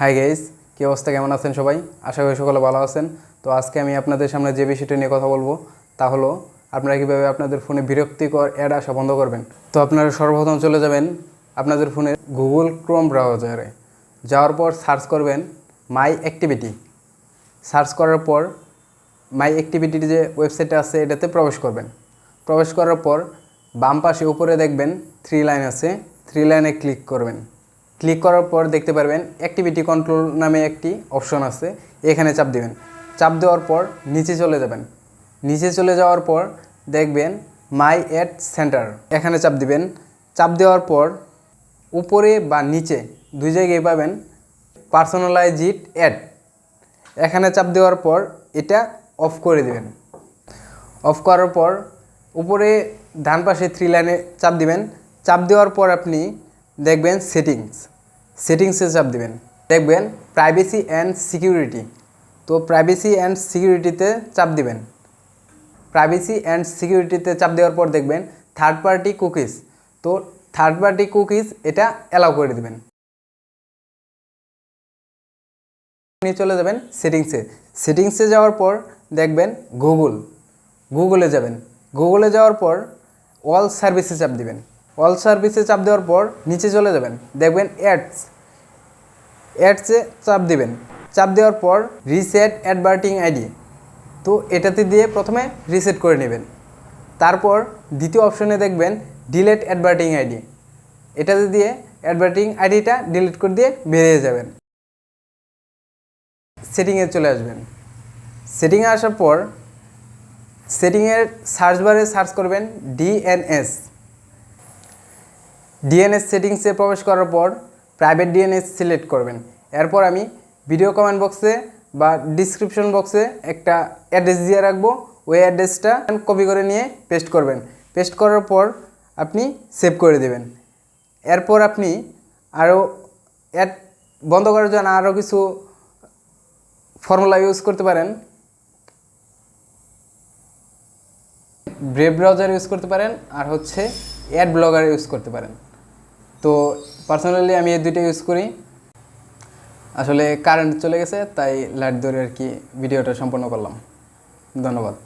Hi guys কী অবস্থা? কেমন আছেন সবাই? আশা করি সকলে ভালো আছেন। তো আজকে আমি আপনাদের সামনে যে বিষয়টা নিয়ে কথা বলব, তা হলো আপনারা কীভাবে আপনাদের ফোনে বিরক্তিকর অ্যাড আসা বন্ধ করবেন। তো আপনারা সর্বপ্রথম চলে যাবেন আপনাদের ফোনে গুগল ক্রোম ব্রাউজারে যাওয়ার পর সার্চ করবেন মাই অ্যাক্টিভিটি সার্চ করার পর মাই অ্যাক্টিভিটির যে ওয়েবসাইটটা আছে, এটাতে প্রবেশ করবেন। প্রবেশ করার পর বাম পাশে উপরে দেখবেন থ্রি লাইন আছে। থ্রি লাইনে ক্লিক করবেন। ক্লিক করার পর দেখতে পারবেন অ্যাক্টিভিটি কন্ট্রোল নামে একটি অপশন আছে, এখানে চাপ দেবেন। চাপ দেওয়ার পর নিচে চলে যাবেন। নিচে চলে যাওয়ার পর দেখবেন মাই অ্যাড সেন্টার এখানে চাপ দিবেন। চাপ দেওয়ার পর উপরে বা নিচে দুই জায়গায় পাবেন পার্সোনালাইজিড অ্যাড এখানে চাপ দেওয়ার পর এটা অফ করে দিবেন। অফ করার পর উপরে ডান পাশে থ্রি লাইনে চাপ দিবেন। চাপ দেওয়ার পর আপনি দেখবেন সেটিংস সেটিংসে চাপ দিবেন। দেখবেন প্রাইভেসি অ্যান্ড সিকিউরিটি তো প্রাইভেসি অ্যান্ড সিকিউরিটিতে চাপ দিবেন। প্রাইভেসি অ্যান্ড সিকিউরিটিতে চাপ দেওয়ার পর দেখবেন থার্ড পার্টি কুকিজ তো থার্ড পার্টি কুকিজ এটা অ্যালাউ করে দিবেন। আপনি চলে যাবেন সেটিংসে। সেটিংসে যাওয়ার পর দেখবেন গুগল গুগলে যাবেন। গুগলে যাওয়ার পর অল সার্ভিসে চাপ দিবেন। অল সার্ভিসে চাপ দেওয়ার পর নিচে চলে যাবেন। দেখবেন অ্যাডস। অ্যাডসে চাপ দিবেন। চাপ দেওয়ার পর রিসেট অ্যাডভার্টিং আইডি। তো এটাতে দিয়ে প্রথমে রিসেট করে নেবেন। তারপর দ্বিতীয় অপশনে দেখবেন ডিলেট অ্যাডভার্টিং আইডি। এটাতে দিয়ে অ্যাডভার্টিং আইডিটা ডিলিট করে দিয়ে বেরিয়ে যাবেন। সেটিংয়ে চলে আসবেন। সেটিংয়ে আসার পর সেটিংয়ের সার্চ বারে সার্চ করবেন ডিএনএস। ডিএনএস সেটিংসে প্রবেশ করার পর প্রাইভেট ডিএনএস সিলেক্ট করবেন। এরপর আমি ভিডিও কমেন্ট বক্সে বা ডিসক্রিপশন বক্সে একটা অ্যাড্রেস দিয়ে রাখব। ওই অ্যাড্রেসটা কপি করে নিয়ে পেস্ট করবেন। পেস্ট করার পর আপনি সেভ করে দেবেন। এরপর আপনি আরও অ্যাড বন্ধ করার জন্য আরও কিছু ফর্মুলা ইউজ করতে পারেন। ব্রেভ ব্রাউজার ইউজ করতে পারেন আর হচ্ছে অ্যাড ব্লগার ইউজ করতে পারেন। তো পার্সোনালি আমি এই দুইটা ইউজ করি। আসলে কারেন্ট চলে গেছে, তাই লাইট ধরে আর কি ভিডিওটা সম্পন্ন করলাম। ধন্যবাদ।